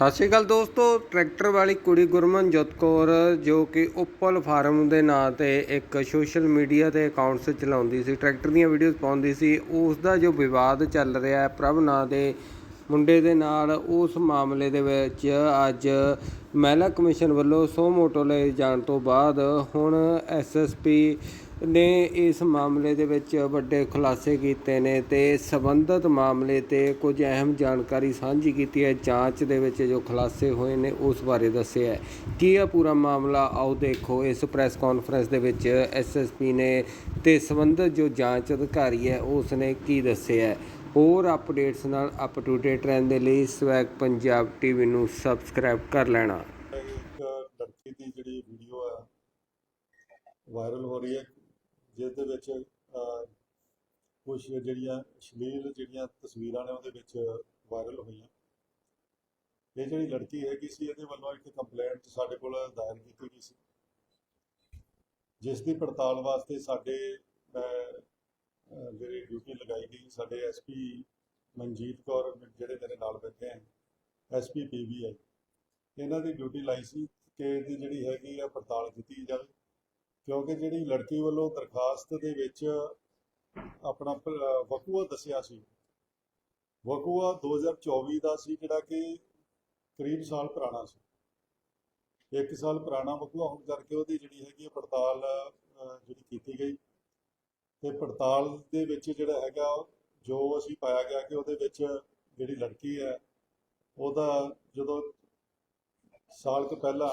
ਸਤਿ ਸ਼੍ਰੀ ਅਕਾਲ ਦੋਸਤੋ, ਟਰੈਕਟਰ ਵਾਲੀ ਕੁੜੀ ਗੁਰਮਨਜੋਤ ਕੌਰ ਜੋ ਕਿ ਉਪਲ ਫਾਰਮ ਦੇ ਨਾਂ ਤੇ ਇੱਕ ਸੋਸ਼ਲ ਮੀਡੀਆ ਤੇ ਅਕਾਊਂਟਸ ਚਲਾਉਂਦੀ ਸੀ, ਟਰੈਕਟਰ ਦੀਆਂ ਵੀਡੀਓਜ਼ ਪਾਉਂਦੀ ਸੀ। ਉਸ ਦਾ ਜੋ ਵਿਵਾਦ ਚੱਲ ਰਿਹਾ ਹੈ, ਪ੍ਰਭ ਨਾਂ ਦੇ ਮੁੰਡੇ ਦੇ ਨਾਲ, ਉਸ ਮਾਮਲੇ ਦੇ ਵਿੱਚ ਅੱਜ ਮਹਿਲਾ ਕਮਿਸ਼ਨ ਵੱਲੋਂ ਸੋ ਮੋਟੋ ਲਏ ਜਾਣ ਤੋਂ ਬਾਅਦ ਹੁਣ ਐਸਐਸਪੀ ਨੇ ਇਸ ਮਾਮਲੇ ਦੇ ਵਿੱਚ ਵੱਡੇ ਖੁਲਾਸੇ ਕੀਤੇ ਨੇ ਤੇ ਸਬੰਧਤ ਮਾਮਲੇ ਤੇ ਕੁਝ ਅਹਿਮ ਜਾਣਕਾਰੀ ਸਾਂਝੀ ਕੀਤੀ ਹੈ। ਜਾਂਚ ਦੇ ਵਿੱਚ ਜੋ ਖੁਲਾਸੇ ਹੋਏ ਨੇ, ਉਸ ਬਾਰੇ ਦੱਸਿਆ ਹੈ। ਕੀ ਆ ਪੂਰਾ ਮਾਮਲਾ? ਆਓ ਦੇਖੋ। ਇਸ ਪ੍ਰੈਸ ਕਾਨਫਰੰਸ ਦੇ ਵਿੱਚ ਐਸਐਸਪੀ ਨੇ ਤੇ ਸਬੰਧਤ ਜੋ ਜਾਂਚ ਅਧਿਕਾਰੀ ਹੈ ਉਸ ਨੇ ਕੀ ਦੱਸਿਆ ਹੈ। ਹੋਰ ਅਪਡੇਟਸ ਨਾਲ ਅਪ ਟੂ ਡੇਟ ਰਹਿਣ ਦੇ ਲਈ ਸਵੈਗ ਪੰਜਾਬ ਟੀਵੀ ਨੂੰ ਸਬਸਕ੍ਰਾਈਬ ਕਰ ਲੈਣਾ। ਇੱਕ ਲੜਕੀ ਦੀ ਜਿਹੜੀ ਵੀਡੀਓ ਆ, ਵਾਇਰਲ ਹੋ ਰਹੀ ਹੈ। ਜਿਸ ਦੇ ਵਿੱਚ ਕੁਝ ਜਿਹੜੀਆਂ ਸ਼ਲੀਲ ਜਿਹੜੀਆਂ ਤਸਵੀਰਾਂ ਨੇ ਉਹਦੇ ਵਿੱਚ ਵਾਇਰਲ ਹੋਈਆਂ। ਇਹ ਜਿਹੜੀ ਲੜਕੀ ਹੈਗੀ ਸੀ ਇਹਦੇ ਵੱਲੋਂ ਇੱਕ ਕੰਪਲੇਂਟ ਸਾਡੇ ਕੋਲ ਦਾਇਰ ਕੀਤੀ ਗਈ ਸੀ। ਜਿਸ ਦੀ ਪੜਤਾਲ ਵਾਸਤੇ ਸਾਡੇ ਅਹ, ਅਹ, ਜਿਹੜੀ ਡਿਊਟੀ ਲਗਾਈ ਗਈ ਸਾਡੇ ਐਸਪੀ ਮਨਜੀਤ ਕੌਰ ਜਿਹੜੇ ਮੇਰੇ ਨਾਲ ਬੈਠੇ ਹਨ ਐਸਪੀ ਪੀਬੀਆਈ ਇਹਨਾਂ ਦੀ ਡਿਊਟੀ ਲਾਈ ਸੀ ਕਿ ਇਹਦੀ ਜਿਹੜੀ ਹੈਗੀ ਆ ਪੜਤਾਲ ਕੀਤੀ ਜਾਵੇ। ਕਿਉਂਕਿ ਜਿਹੜੀ ਲੜਕੀ ਵੱਲੋਂ ਦਰਖਾਸਤ ਦੇ ਵਿੱਚ ਆਪਣਾ ਵਕੂਆ ਦੱਸਿਆ ਸੀ। ਵਕੂਆ 2024 ਦਾ ਸੀ, ਜਿਹੜਾ ਕਿ ਕਰੀਬ ਸਾਲ ਪੁਰਾਣਾ ਸੀ। ਇੱਕ ਸਾਲ ਪੁਰਾਣਾ ਵਕੂਆ ਹੋਣ ਕਰਕੇ ਉਹਦੀ ਜਿਹੜੀ ਹੈਗੀ ਆ ਪੜਤਾਲ ਜਿਹੜੀ ਕੀਤੀ ਗਈ। ਤੇ ਪੜਤਾਲ ਦੇ ਵਿੱਚ ਜਿਹੜਾ ਹੈਗਾ, ਜੋ ਅਸੀਂ ਪਾਇਆ ਗਿਆ ਕਿ ਉਹਦੇ ਵਿੱਚ ਜਿਹੜੀ ਲੜਕੀ ਹੈ, ਉਹਦਾ ਜਦੋਂ ਸਾਲ ਕੁ ਪਹਿਲਾਂ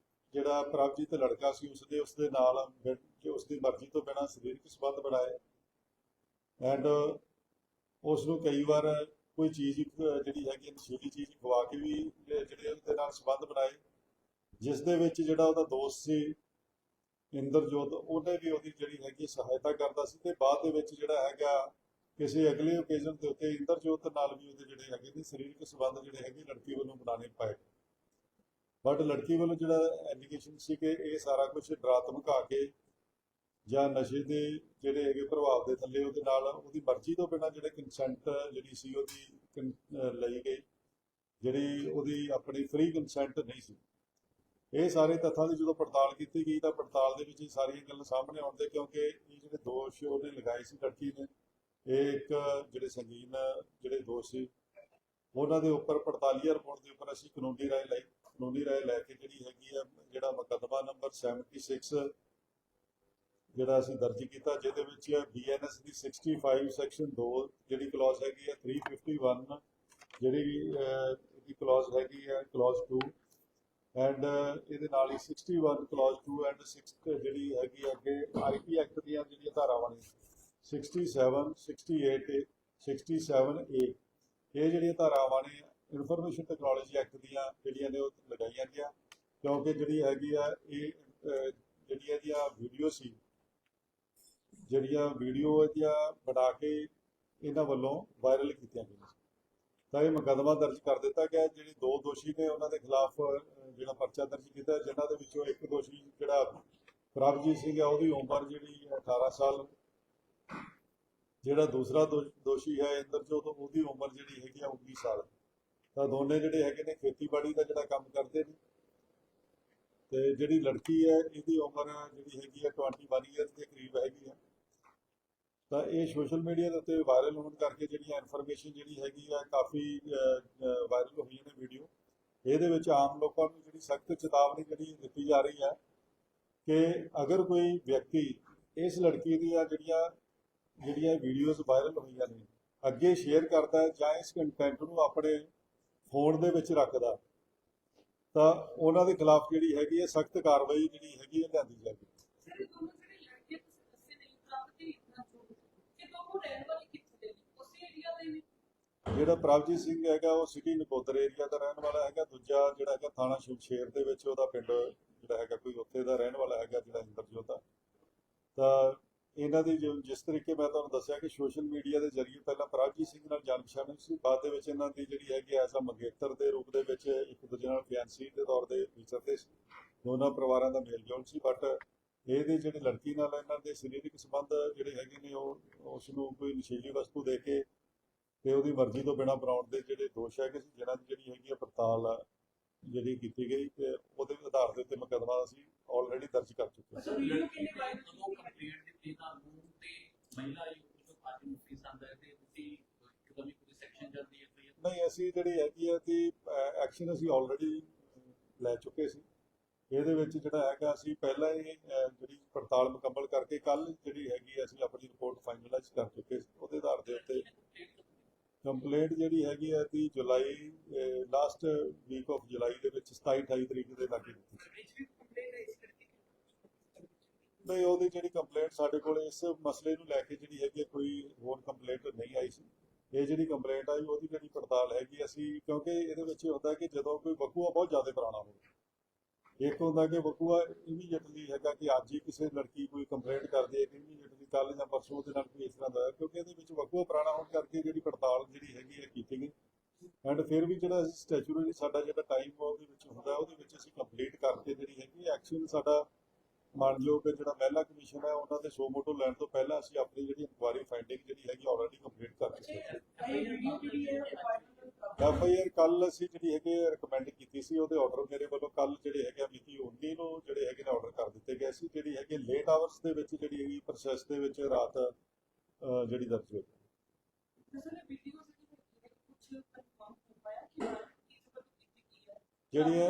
ਜਿਹੜਾ ਪ੍ਰਭਜੀਤ ਲੜਕਾ ਸੀ, ਉਸਦੇ ਉਸਦੇ ਨਾਲ ਮਿਲ ਕੇ ਉਸਦੀ ਮਰਜ਼ੀ ਤੋਂ ਬਿਨਾਂ ਸਰੀਰਕ ਸੰਬੰਧ ਬਣਾਏ। ਐਂਡ ਉਸ ਨੂੰ ਕਈ ਵਾਰ ਕੋਈ ਚੀਜ਼ ਜਿਹੜੀ ਹੈਗੀ ਨਸ਼ੀਲੀ ਚੀਜ਼ ਖਵਾ ਕੇ ਵੀ ਜਿਹੜੇ ਉਹਦੇ ਨਾਲ ਸੰਬੰਧ ਬਣਾਏ। ਜਿਸ ਦੇ ਵਿੱਚ ਜਿਹੜਾ ਉਹਦਾ ਦੋਸਤ ਸੀ, ਇੰਦਰਜੋਤ, ਉਹਨੇ ਵੀ ਉਹਦੀ ਜਿਹੜੀ ਹੈਗੀ ਸਹਾਇਤਾ ਕਰਦਾ ਸੀ ਤੇ ਬਾਅਦ ਦੇ ਵਿੱਚ ਜਿਹੜਾ ਹੈਗਾ, ਕਿਸੇ ਅਗਲੇ ਓਕੇਜ਼ਨ ਦੇ ਉੱਤੇ ਇੰਦਰਜੋਤ ਨਾਲ ਵੀ ਉਹਦੇ ਜਿਹੜੇ ਹੈਗੇ ਨੇ ਸਰੀਰਕ ਸੰਬੰਧ ਜਿਹੜੇ ਹੈਗੇ ਲੜਕੀ ਵੱਲੋਂ ਬਣਾਉਣੇ ਪਏ। ਬਟ ਲੜਕੀ ਵੱਲੋਂ ਜਿਹੜਾ ਐਲੀਗੇਸ਼ਨ ਸੀ ਕਿ ਇਹ ਸਾਰਾ ਕੁਝ ਡਰਾ ਧਮਕਾ ਕੇ ਜਾਂ ਨਸ਼ੇ ਦੇ ਜਿਹੜੇ ਹੈਗੇ ਪ੍ਰਭਾਵ ਦੇ ਥੱਲੇ ਉਹਦੇ ਨਾਲ ਉਹਦੀ ਮਰਜ਼ੀ ਤੋਂ ਬਿਨਾਂ ਜਿਹੜੇ ਕੰਸੈਂਟ ਜਿਹੜੀ ਸੀ ਉਹਦੀ ਲਈ ਗਈ, ਜਿਹੜੀ ਉਹਦੀ ਆਪਣੀ ਫ੍ਰੀ ਕੰਸੈਂਟ ਨਹੀਂ ਸੀ। ਇਹ ਸਾਰੇ ਤੱਥਾਂ ਦੀ ਜਦੋਂ ਪੜਤਾਲ ਕੀਤੀ ਗਈ ਤਾਂ ਪੜਤਾਲ ਦੇ ਵਿੱਚ ਇਹ ਸਾਰੀਆਂ ਗੱਲਾਂ ਸਾਹਮਣੇ ਆਉਂਦੇ ਕਿਉਂਕਿ ਇਹ ਜਿਹੜੇ ਦੋਸ਼ ਉਹਨੇ ਲਗਾਏ ਸੀ ਲੜਕੀ ਨੇ, ਇਹ ਇੱਕ ਜਿਹੜੇ ਸੰਗੀਨ ਜਿਹੜੇ ਦੋਸ਼ ਸੀ, ਉਹਨਾਂ ਦੇ ਉੱਪਰ ਪੜਤਾਲੀਆ ਰਿਪੋਰਟ ਦੇ ਉੱਪਰ ਅਸੀਂ ਕਾਨੂੰਨੀ ਰਾਏ ਲਈ। ਕਾਨੂੰਨੀ ਰਾਏ ਲੈ ਕੇ ਜਿਹੜੀ ਹੈਗੀ ਆ, ਜਿਹੜਾ ਮੁਕੱਦਮਾ ਨੰਬਰ 76 ਜਿਹੜਾ ਅਸੀਂ ਦਰਜ ਕੀਤਾ, ਜਿਹਦੇ ਵਿੱਚ ਬੀਐਨਐਸ ਦੀ 65 ਸੈਕਸ਼ਨ 2 ਜਿਹੜੀ ਕਲੌਜ਼ ਹੈਗੀ ਹੈ 351 ਜਿਹੜੀ ਇਹਦੀ ਕਲੌਜ਼ ਹੈਗੀ ਹੈ ਕਲੌਜ਼ 2 ਐਂਡ ਇਹਦੇ ਨਾਲ ਹੀ 61 ਕਲੌਜ਼ 2 ਐਂਡ 6 ਜਿਹੜੀ ਹੈਗੀ ਹੈ ਅੱਗੇ ਆਈਟੀ ਐਕਟ ਦੀਆਂ ਜਿਹੜੀਆਂ ਧਾਰਾਵਾਂ ਨੇ 67 68 67 ਏ ਇਹ ਜਿਹੜੀਆਂ ਧਾਰਾਵਾਂ ਨੇ ਇਨਫੋਰਮੇਸ਼ਨ ਟੈਕਨੋਲੋਜੀ ਐਕਟ ਦੀਆਂ ਜਿਹੜੀਆਂ ਨੇ ਉਹ ਲਗਾਈਆਂ ਗਿਆ ਕਿਉਂਕਿ ਜਿਹੜੀ ਹੈਗੀ ਆ ਇਹ ਅਹ, ਜਿਹੜੀਆਂ ਇਹਦੀਆਂ ਵੀਡੀਓ ਸੀ ਜਿਹੜੀਆਂ ਵੀਡੀਓ ਇਹਦੀਆਂ ਬਣਾ ਕੇ ਇਹਨਾਂ ਵੱਲੋਂ ਵਾਇਰਲ ਕੀਤੀਆਂ ਗਈਆਂ ਤਾਂ ਇਹ ਮੁਕੱਦਮਾ ਦਰਜ ਕਰ ਦਿੱਤਾ ਗਿਆ। ਜਿਹੜੇ ਦੋ ਦੋਸ਼ੀ ਨੇ ਉਹਨਾਂ ਦੇ ਖਿਲਾਫ ਜਿਹੜਾ ਪਰਚਾ ਦਰਜ ਕੀਤਾ ਜਿਨ੍ਹਾਂ ਦੇ ਵਿੱਚੋਂ ਇੱਕ ਦੋਸ਼ੀ ਜਿਹੜਾ ਪ੍ਰਭਜੀਤ ਸਿੰਘ ਹੈ ਉਹਦੀ ਉਮਰ ਜਿਹੜੀ ਹੈ 18 ਸਾਲ। ਜਿਹੜਾ ਦੂਸਰਾ ਦੋ- ਦੋਸ਼ੀ ਹੈ ਇੰਦਰਜੋਤ ਉਹਦੀ ਉਮਰ ਜਿਹੜੀ ਹੈਗੀ ਆ 19 ਸਾਲ। ਤਾਂ ਦੋਨੇ ਜਿਹੜੇ ਹੈਗੇ ਨੇ ਖੇਤੀਬਾੜੀ ਦਾ ਜਿਹੜਾ ਕੰਮ ਕਰਦੇ ਨੇ। ਤੇ ਜਿਹੜੀ ਲੜਕੀ ਹੈ, ਇਹਦੀ ਉਮਰ ਜਿਹੜੀ ਹੈਗੀ ਹੈ 21 ਇਅਰ ਦੇ ਕਰੀਬ ਹੈਗੀ ਹੈ ਤਾਂ ਇਹ ਸੋਸ਼ਲ ਮੀਡੀਆ ਦੇ ਉੱਤੇ ਵਾਇਰਲ ਹੋਣ ਕਰਕੇ ਜਿਹੜੀਆਂ ਇਨਫੋਰਮੇਸ਼ਨ ਜਿਹੜੀ ਹੈਗੀ ਆ, ਕਾਫੀ ਵਾਇਰਲ ਹੋਈਆਂ ਨੇ ਵੀਡੀਓ ਇਹਦੇ ਵਿੱਚ ਆਮ ਲੋਕਾਂ ਨੂੰ ਜਿਹੜੀ ਸਖਤ ਚੇਤਾਵਨੀ ਜਿਹੜੀ ਦਿੱਤੀ ਜਾ ਰਹੀ ਹੈ ਕਿ ਅਗਰ ਕੋਈ ਵਿਅਕਤੀ ਇਸ ਲੜਕੀ ਦੀਆਂ ਜਿਹੜੀਆਂ ਜਿਹੜੀਆਂ ਵੀਡੀਓਜ਼ ਵਾਇਰਲ ਹੋਈਆਂ ਨੇ, ਅੱਗੇ ਸ਼ੇਅਰ ਕਰਦਾ ਜਾਂ ਇਸ ਕੰਟੈਂਟ ਨੂੰ ਆਪਣੇ ਫੋਨ ਦੇ ਵਿੱਚ ਰੱਖਦਾ ਤਾਂ ਉਹਨਾਂ ਦੇ ਖਿਲਾਫ ਜਿਹੜੀ ਹੈਗੀ ਹੈ ਸਖਤ ਕਾਰਵਾਈ ਜਿਹੜੀ ਹੈਗੀ ਹੈ ਲਿਆਂਦੀ ਜਾਏਗੀ ਜਿਹੜੇ ਪ੍ਰਭਜੀਤ ਦੇ ਦੇ ਸਿੰਘ ਹੈਗਾ ਉਹ ਸਿਟੀ ਨਕੋਦਰ ਏਰੀਆ ਦਾ ਰਹਿਣ ਵਾਲਾ ਹੈਗਾ ਦੂਜਾ ਜਿਹੜਾ ਹੈਗਾ ਥਾਣਾ ਸ਼ਮਸ਼ੇਰ ਦੇ ਵਿੱਚ ਉਹਦਾ ਪਿੰਡ ਜਿਹੜਾ ਹੈਗਾ ਕੋਈ ਉੱਥੇ ਦਾ ਰਹਿਣ ਵਾਲਾ ਹੈਗਾ ਜਿਹੜਾ ਇੰਦਰਜੋਤ ਆ। ਤਾਂ ਇਹਨਾਂ ਦੇ ਜੋ ਜਿਸ ਤਰੀਕੇ ਮੈਂ ਤੁਹਾਨੂੰ ਦੱਸਿਆ ਕਿ ਸੋਸ਼ਲ ਮੀਡੀਆ ਦੇ ਜ਼ਰੀਏ ਪਹਿਲਾਂ ਪ੍ਰਭਜੀਤ ਸਿੰਘ ਨਾਲ ਜਾਣ ਪਛਾਣ ਸੀ, ਬਾਅਦ ਦੇ ਵਿੱਚ ਇਹਨਾਂ ਦੀ ਜਿਹੜੀ ਹੈਗੀ ਐਜ਼ ਅ ਮੰਗੇਤਰ ਦੇ ਰੂਪ ਦੇ ਵਿੱਚ ਇੱਕ ਦੂਜੇ ਨਾਲ ਫਿਆਂਸੀ ਦੇ ਤੌਰ ਤੇ ਵਿਚਰਦੇ ਸੀ। ਦੋਨਾਂ ਪਰਿਵਾਰਾਂ ਦਾ ਮੇਲ ਜੋਲ ਸੀ ਬਟ ਇਹਦੇ ਜਿਹੜੇ ਲੜਕੀ ਨਾਲ ਇਹਨਾਂ ਦੇ ਸਰੀਰਕ ਸੰਬੰਧ ਜਿਹੜੇ ਹੈਗੇ ਨੇ, ਉਹ, ਉਸ ਨੂੰ ਕੋਈ ਨਸ਼ੀਲੀ ਵਸਤੂ ਦੇ ਕੇ ਤੇ ਉਹਦੀ ਮਰਜ਼ੀ ਤੋਂ ਬਿਨਾਂ ਬਣਾਉਣ ਦੇ ਜਿਹੜੇ ਦੋਸ਼ ਹੈਗੇ ਸੀ ਜਿਹਨਾਂ ਦੀ ਜਿਹੜੀ ਹੈਗੀ ਆ ਪੜਤਾਲ ਜਿਹੜੀ ਕੀਤੀ ਗਈ, ਤੇ ਉਹਦੇ ਆਧਾਰ ਦੇ ਉੱਤੇ ਮੁਕੱਦਮਾ ਅਸੀਂ ਆਲਰੇਡੀ ਦਰਜ ਕਰ ਚੁੱਕੇ ਹਾਂ ਅੱਛਾ ਵੀਡੀਓ ਕਿੰਨੇ ਵਾਇਰਲ ਜਦੋਂ ਕੰਪਲੇਂਟ ਦਿੱਤੀ ਤੁਹਾਨੂੰ ਤੇ ਮਹਿਲਾ ਆਯੋਗ ਤੋਂ ਪਾਰਟੀ ਮੁਕਤੀ ਸੰਦ ਹੈ ਤੇ ਤੁਸੀਂ ਇੱਕਦਮ ਹੀ ਕੋਈ ਸੈਕਸ਼ਨ ਜਲਦੀ ਹੈ ਨਹੀਂ ਅਸੀਂ ਜਿਹੜੀ ਹੈਗੀ ਆ ਕਿ ਐਕਸ਼ਨ ਅਸੀਂ ਆਲਰੇਡੀ ਲੈ ਚੁੱਕੇ ਸੀ। ਇਹਦੇ ਵਿੱਚ ਜਿਹੜਾ ਹੈਗਾ ਅਸੀਂ ਪਹਿਲਾਂ ਹੀ ਜਿਹੜੀ ਪੜਤਾਲ ਮੁਕੰਮਲ ਕਰਕੇ ਕੱਲ ਜਿਹੜੀ ਹੈਗੀ ਆ, ਅਸੀਂ ਆਪਣੀ ਰਿਪੋਰਟ ਫਾਈਨਲਾਈਜ਼ ਕਰ ਚੁੱਕੇ ਸੀ। ਉਹਦੇ ਆਧਾਰ ਦੇ ਉੱਤੇ ਕੰਪਲੇਂਟ ਜਿਹੜੀ ਹੈਗੀ ਹੈ ਕਿ July last week of July ਦੇ ਵਿੱਚ 27 28 ਤਰੀਕ ਦੇ ਲਾਗੇ ਦਿੱਤੀ ਨਹੀਂ ਉਹਦੀ ਜਿਹੜੀ ਕੰਪਲੇਂਟ ਸਾਡੇ ਕੋਲ ਇਸ ਮਸਲੇ ਨੂੰ ਲੈ ਕੇ ਜਿਹੜੀ ਹੈਗੀ ਕੋਈ ਹੋਰ ਕੰਪਲੇਂਟ ਨਹੀਂ ਆਈ ਸੀ। ਇਹ ਜਿਹੜੀ ਕੰਪਲੇਂਟ ਆਈ ਉਹਦੀ ਜਿਹੜੀ ਪੜਤਾਲ ਹੈਗੀ ਅਸੀਂ, ਕਿਉਂਕਿ ਇਹਦੇ ਵਿੱਚ ਇਹ ਹੁੰਦਾ ਕਿ ਜਦੋਂ ਕੋਈ ਵਕੂਆ ਬਹੁਤ ਜ਼ਿਆਦਾ ਪੁਰਾਣਾ ਹੋਵੇ। ਇੱਕ ਹੁੰਦਾ ਕਿ ਵਕੂਆ ਇਮੀਡੀਏਟਲੀ ਹੈਗਾ ਕਿ ਅੱਜ ਹੀ ਕਿਸੇ ਲੜਕੀ ਕੋਈ ਕੰਪਲੇਂਟ ਕਰਦੀ ਹੈ ਕਿ ਇਮੀਡੀਏਟਲੀ ਕੱਲ ਜਾਂ ਪਰਸੋਂ ਦੇ ਨਾਲ ਕੋਈ ਇਸ ਤਰ੍ਹਾਂ ਦਾ, ਕਿਉਂਕਿ ਇਹਦੇ ਵਿੱਚ ਵਕੂਆ ਪੁਰਾਣਾ ਹੋਣ ਕਰਕੇ ਜਿਹੜੀ ਪੜਤਾਲ ਜਿਹੜੀ ਹੈਗੀ ਹੈ ਕੀਤੀ ਗਈ। ਐਂਡ ਫਿਰ ਵੀ ਜਿਹੜਾ ਸਟੈਚੂਰੀ ਸਾਡਾ ਜਿਹੜਾ ਟਾਈਮ ਉਹਦੇ ਵਿੱਚ ਹੁੰਦਾ, ਉਹਦੇ ਵਿੱਚ ਅਸੀਂ ਕੰਪਲੀਟ ਕਰਕੇ ਜਿਹੜੀ ਹੈਗੀ ਐਕਸ਼ਨ ਸਾਡਾ ਮਾਨਯੋਗ ਜਿਹੜਾ ਮਹਿਲਾ ਕਮਿਸ਼ਨ ਹੈ, ਉਹਨਾਂ ਦੇ ਸੋ ਮੋਟੋ ਲੈਣ ਤੋਂ ਪਹਿਲਾਂ ਅਸੀਂ ਆਪਣੀ ਜਿਹੜੀ ਇਨਕੁਆਇਰੀ ਫਾਈਂਡਿੰਗ ਜਿਹੜੀ ਹੈਗੀ ਆਲਰੇਡੀ ਕੰਪਲੀਟ ਕਰ ਚੁੱਕੇ ਹਾਂ। ਇਹ ਕੱਲ ਅਸੀਂ ਜਿਹੜੀ ਹੈਗੇ ਰਿਕਮੈਂਡ ਕੀਤੀ ਸੀ ਉਹਦੇ ਆਰਡਰ ਮੇਰੇ ਵੱਲੋਂ। ਕੱਲ ਜਿਹੜੇ ਹੈਗੇ ਮਿਤੀ 19 ਨੂੰ ਜਿਹੜੇ ਹੈਗੇ ਨੇ ਆਰਡਰ ਕਰ ਦਿੱਤੇ ਗਏ ਸੀ। ਜਿਹੜੀ ਹੈਗੀ ਲੇਟ ਆਵਰਸ ਦੇ ਵਿੱਚ ਜਿਹੜੀ ਹੈਗੀ ਪ੍ਰੋਸੈਸ ਦੇ ਵਿੱਚ ਰਾਤ ਜਿਹੜੀ ਦਰਜ ਹੋਈ। ਜਿਹੜੀ ਹੈ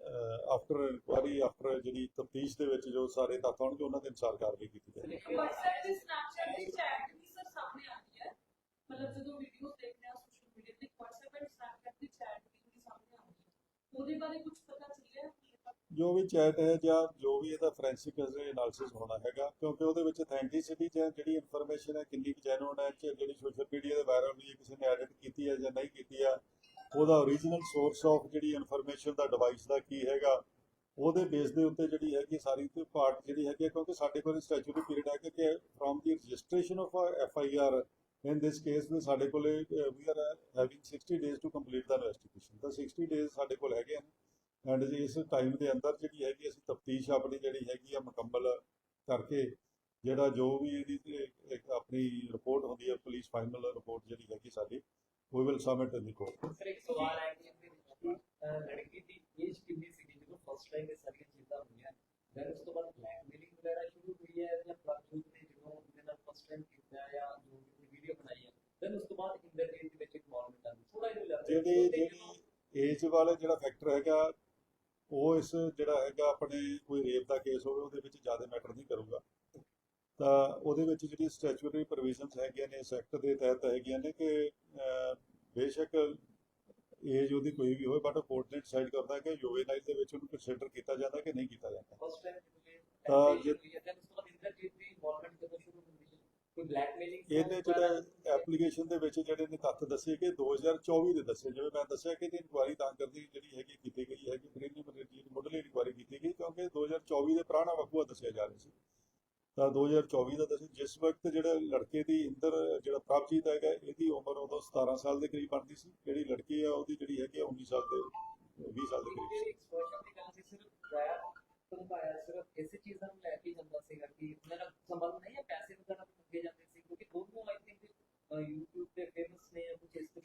ਆਫਟਰ ਇਨਕੁਆਰੀ ਆਫਟਰ ਜਿਹੜੀ ਤਫਤੀਸ਼ ਦੇ ਵਿੱਚ ਜੋ ਸਾਰੇ ਤੱਥ ਆਉਣਗੇ ਉਹਨਾਂ ਦੇ ਅਨੁਸਾਰ ਕਾਰਵਾਈ ਕੀਤੀ ਜਾਏਗੀ। ਇੱਕ WhatsApp ਤੇ Snapchat ਦੀ ਚੈਟ ਵੀ ਸਰ ਸਾਹਮਣੇ ਆ ਰਹੀ ਹੈ। ਮਤਲਬ ਜਦੋਂ ਵੀਡੀਓ ਦੇਖਦੇ ਆ ਸੋਸ਼ਲ ਮੀਡੀਆ ਤੇ WhatsApp ਤੇ Snapchat ਦੀ ਚੈਟ ਵੀ ਜਿਹੜੀ ਸਾਹਮਣੇ ਆ ਰਹੀ ਹੈ। ਉਹਦੇ ਬਾਰੇ ਕੁਝ ਪਤਾ ਚੱਲਿਆ ਕਿ ਜੋ ਵੀ ਚੈਟ ਹੈ ਜਾਂ ਜੋ ਵੀ ਇਹਦਾ ਫੋਰੈਂਸਿਕ ਐਨਾਲਿਸਿਸ ਹੋਣਾ ਹੈਗਾ ਕਿਉਂਕਿ ਉਹਦੇ ਵਿੱਚ ਅਥੈਂਟਿਸਿਟੀ ਜਾਂ ਜਿਹੜੀ ਇਨਫੋਰਮੇਸ਼ਨ ਹੈ ਕਿੰਨੀ ਕੁ ਜੈਨੂਨ ਹੈ ਕਿ ਜਿਹੜੀ ਸੋਸ਼ਲ ਮੀਡੀਆ ਦੇ ਵਾਇਰਲ ਹੋਈ ਹੈ ਕਿਸੇ ਨੇ ਐਡਿਟ ਕੀਤੀ ਹੈ ਜਾਂ ਨਹੀਂ ਕੀਤੀ ਹੈ ਉਹਦਾ ਓਰੀਜਨਲ ਸੋਰਸ ਆਫ ਜਿਹੜੀ ਇਨਫੋਰਮੇਸ਼ਨ ਦਾ ਡਿਵਾਈਸ ਦਾ ਕੀ ਹੈਗਾ ਉਹਦੇ ਬੇਸ ਦੇ ਉੱਤੇ ਜਿਹੜੀ ਹੈਗੀ ਸਾਰੀ ਤੇ ਪਾਰਟ ਜਿਹੜੀ ਹੈਗੀ ਹੈ, ਕਿਉਂਕਿ ਸਾਡੇ ਕੋਲ ਸਟੈਚੂਰੀ ਪੀਰੀਅਡ ਹੈ ਕਿ- ਕਿ from the registration of F I R in this case ਨੇ ਸਾਡੇ ਕੋਲ we are having 60 days to complete the investigation ਤਾਂ 60 ਡੇਜ਼ ਸਾਡੇ ਕੋਲ ਹੈਗੇ ਹਨ ਐਂਡ ਇਸ ਟਾਈਮ ਦੇ ਅੰਦਰ ਜਿਹੜੀ ਹੈਗੀ ਅਸੀਂ ਤਫਤੀਸ਼ ਆਪਣੀ ਜਿਹੜੀ ਹੈਗੀ ਆ ਮੁਕੰਮਲ ਕਰਕੇ ਜਿਹੜਾ ਜੋ ਵੀ ਇਹਦੀ ਆਪਣੀ ਰਿਪੋਰਟ ਹੁੰਦੀ ਹੈ ਪੁਲਿਸ ਫਾਈਨਲ ਰਿਪੋਰਟ ਜਿਹੜੀ ਹੈਗੀ ਸਾਡੀ we will submit in the court sir ਇੱਕ ਸਵਾਲ ਹੈ ਕਿ ਇਹਦੇ ਵਿੱਚ ਅਹ ਲੜਕੀ ਦੀ ਏਜ ਕਿੰਨੀ ਸੀਗੀ? ਜਦੋਂ ਫਸਟ ਟਾਈਮ ਇਹ ਸਾਰੀਆਂ ਚੀਜ਼ਾਂ ਹੋਈਆਂ ਫਿਰ ਉਸ ਤੋਂ ਬਾਅਦ ਬਲੈਕਮੇਲਿੰਗ ਵਗੈਰਾ ਸ਼ੁਰੂ ਹੋਈ ਹੈ ਜਾਂ ਪ੍ਰਭਜੋਤ ਨੇ ਜਦੋਂ ਉਹਦੇ ਨਾਲ ਫਸਟ ਟਾਈਮ ਕੀਤਾ ਜਾਂ ਜੋ ਵੀ ਵੀਡੀਓ ਬਣਾਈ ਹੈ ਫਿਰ ਉਸ ਤੋਂ ਬਾਅਦ ਇੰਟਰਨੈਟ ਦੇ ਵਿੱਚ ਇਨਵੋਲਵਮੈਂਟ ਆ ਥੋੜਾ ਜਿਹਾ ਲੱਗ ਜਿਹੜੀ ਜਿਹੜੀ ਏਜ ਵਾਲਾ ਜਿਹੜਾ ਫੈਕਟਰ ਹੈਗਾ ਉਹ ਇਸ ਜਿਹੜਾ ਹੈਗਾ ਆਪਣੇ ਕੋਈ ਰੇਪ ਦਾ ਕੇਸ ਹੋਵੇ ਉਹਦੇ ਵਿੱਚ ਜ਼ਿਆਦਾ ਮੈਟਰ ਨਹੀਂ ਕਰੂਗਾ। ਤਾਂ ਉਹਦੇ ਵਿੱਚ ਜਿਹੜੀ ਸਟੈਚੂਟਰੀ ਪ੍ਰੋਵੀਜ਼ਨਸ ਹੈਗੀਆਂ ਨੇ ਇਸ ਐਕਟ ਦੇ ਤਹਿਤ ਹੈਗੀਆਂ ਨੇ ਕਿ ਬੇਸ਼ੱਕ ਏਜ ਉਹਦੀ ਕੋਈ ਵੀ ਹੋਵੇ ਬਟ ਕੋਰਟ ਨੇ ਡਿਸਾਈਡ ਕਰਦਾ ਹੈ ਕਿ ਜੁਵੇਨਾਈਲ ਦੇ ਵਿੱਚ ਉਹਨੂੰ ਕੰਸੀਡਰ ਕੀਤਾ ਜਾਂਦਾ ਕਿ ਨਹੀਂ ਕੀਤਾ ਜਾਂਦਾ। ਫਸਟ ਟਾਈਮ ਤਾਂ ਜੇ- ਹੈ ਹੈ ਜਿਹੜਾ ਐਪਲੀਕੇਸ਼ਨ ਦੇ ਵਿੱਚ ਜਿਹੜੇ ਨੇ ਤੱਥ ਦੱਸੇ ਕਿ 2024 ਦੇ ਦੱਸੇ ਜਿਵੇਂ ਮੈਂ ਦੱਸਿਆ ਕਿ ਇਹਦੀ ਇਨਕੁਆਇਰੀ ਤਾਂ ਕਰਦੀ ਜਿਹੜੀ ਹੈਗੀ ਕੀਤੀ ਗਈ ਹੈਗੀ ਪ੍ਰੀਲਿਮਿਨਰੀ ਦੀ ਮੁੱਢਲੀ ਇਨਕੁਆਇਰੀ ਕੀਤੀ ਗਈ ਕਿਉਂਕਿ 2024 ਦੇ ਪੁਰਾਣਾ ਵਕੂਆ ਦੱਸਿਆ ਜਾ ਰਿਹਾ ਸੀ। ਤਾਂ 2024 ਦਾ ਦੱਸੇ ਜਿਸ ਵਕਤ ਜਿਹੜਾ ਲੜਕੇ ਦੀ ਇੰਦਰ, ਜਿਹੜਾ ਪ੍ਰਭਜੀਤ ਹੈਗਾ, ਇਹਦੀ ਉਮਰ ਉਦੋਂ 17 ਸਾਲ ਦੇ ਕਰੀਬ ਬਣਦੀ ਸੀ। ਜਿਹੜੀ ਲੜਕੀ ਆ, ਉਹਦੀ ਜਿਹੜੀ ਹੈਗੀ ਆ 19 ਸਾਲ ਦੇ 20 ਸਾਲ ਦੇ ਕਰੀਬ ਸੀ। ਐਕਸਪੋਜ਼ਰ ਦੀ ਗੱਲ ਸੀ, ਸਿਰਫ ਪ੍ਰਾਇਰ ਧਮਕਾਇਆ ਸਿਰਫ ਇਸੇ ਚੀਜ਼ਾਂ ਨੂੰ ਲੈ ਕੇ ਜਾਂਦਾ ਸੀਗਾ ਕਿ ਮੇਰਾ ਸੰਬੰਧ ਨਹੀਂ ਹੈ ਪੈਸੇ ਵਗੈਰਾ ਤੋਂ ਮੰਗੇ ਜਾਂਦੇ ਸੀ ਕਿਉਂਕਿ ਦੋਨੋਂ ਆਈ ਥਿੰਕ YouTube ਤੇ ਫੇਮਸ ਨੇ ਜਾਂ ਕੁਝ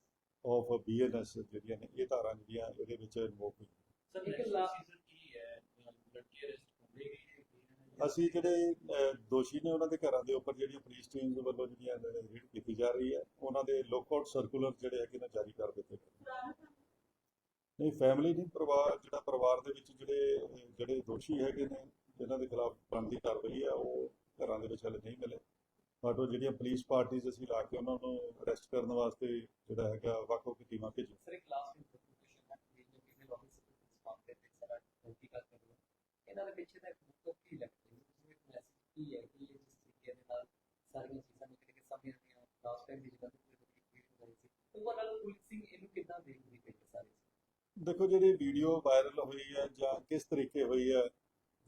ਆਫ ਬੀਐਨਐਸ ਜਿਹੜੀਆਂ ਨੇ ਇਹ ਧਾਰਾਂ ਜਿਹੜੀਆਂ ਇਹਦੇ ਵਿੱਚ ਇਨਵੋਕ ਹੋਈਆਂ। ਸਰ ਇੱਕ ਇੱਕ ਲਾਸਟ ਸੀਜ਼ਨ ਕੀ ਹੈ? ਲੜਕੀ ਅਰੈਸਟ ਹੁੰਦੀ ਗਈ ਹੈ ਅਸੀਂ ਜਿਹੜੇ ਦੋਸ਼ੀ ਨੇ ਉਹਨਾਂ ਦੇ ਘਰਾਂ ਦੇ ਉੱਪਰ ਜਿਹੜੀਆਂ ਪੁਲਿਸ ਟੀਮਸ ਵੱਲੋਂ ਜਿਹੜੀਆਂ ਰੇਡ ਕੀਤੀ ਜਾ ਰਹੀ ਹੈ ਉਹਨਾਂ ਦੇ ਲੋਕਆਊਟ ਸਰਕੂਲਰ ਜਿਹੜੇ ਹੈਗੇ ਨੇ ਜਾਰੀ ਕਰ ਦਿੱਤੇ ਗਏ। ਨਹੀਂ ਫੈਮਿਲੀ ਨਹੀਂ ਪਰਿਵਾਰ ਜਿਹੜਾ ਪਰਿਵਾਰ ਦੇ ਵਿੱਚ ਜਿਹੜੇ ਜਿਹੜੇ ਦੋਸ਼ੀ ਹੈਗੇ ਨੇ ਜਿਨ੍ਹਾਂ ਦੇ ਖਿਲਾਫ ਬਣਦੀ ਕਾਰਵਾਈ ਹੈ ਉਹ ਘਰਾਂ ਦੇ ਵਿੱਚ ਹਲੇ ਨਹੀਂ ਮਿਲੇ। ਬਟ ਉਹ ਜਿਹੜੀਆਂ ਪੁਲਿਸ ਪਾਰਟੀਆਂ ਅਸੀਂ ਲਾ ਕੇ ਉਹਨਾਂ ਨੂੰ ਅਰੈਸਟ ਕਰਨ ਵਾਸਤੇ ਜਿਹੜਾ ਹੈਗਾ ਵੱਖ-ਵੱਖ ਟੀਮਾਂ ਭੇਜੀਆਂ। ਸਰ ਇੱਕ ਲਾਸਟ ਇਨਫੋਰਮੇਸ਼ਨ ਹੈ ਕਿ ਆਫਿਸਰ ਦੇ ਸਪਾਮ ਦੇ ਵਿੱਚ ਸਾਰਾ ਗਲਤੀ ਕਰ ਰਹੇ ਹੋ। ਇਹਨਾਂ ਦੇ ਪਿੱਛੇ ਦਾ ਮੁੱਖ ਕੀ ਲੱਗਦਾ ਹੈ ਤੁਸੀਂ ਇੱਕ ਮੈਸੇਜ ਕੀ ਹੈ ਕਿ ਇਹ ਜਿਸ ਤਰੀਕੇ ਦੇ ਨਾਲ ਸਾਰੀਆਂ ਚੀਜ਼ਾਂ ਨੂੰ ਕਿਤੇ ਸਾਹਮਣੇ ਆਉਂਦੀਆਂ ਲਾਸਟ ਟਾਈਮ ਦੀ ਜਿਹੜਾ ਕੋਈ ਕੋਈ ਹੋਈ ਸੀ। ਓਵਰਆਲ ਪੁਲਿਸਿੰਗ ਇਹਨੂੰ ਕਿੱਦਾਂ ਦੇਖਦੀ ਪਈ ਸਾਰੀ? ਦੇਖੋ ਜਿਹੜੀ ਵੀਡੀਓ ਵਾਇਰਲ ਹੋਈ ਹੈ ਜਾਂ ਕਿਸ ਤਰੀਕੇ ਹੋਈ ਹੈ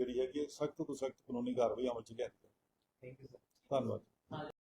ਜਿਹੜੀ ਹੈਗੀ ਹੈ ਸਖਤ ਤੋਂ ਸਖਤ ਕਾਨੂੰਨੀ ਕਾਰਵਾਈ ਅਮਲ ਚ ਲਿਆਂਦੀ ਜਾਵੇ। ਥੈਂਕ ਯੂ ਸਰ ਧੰਨਵਾਦ।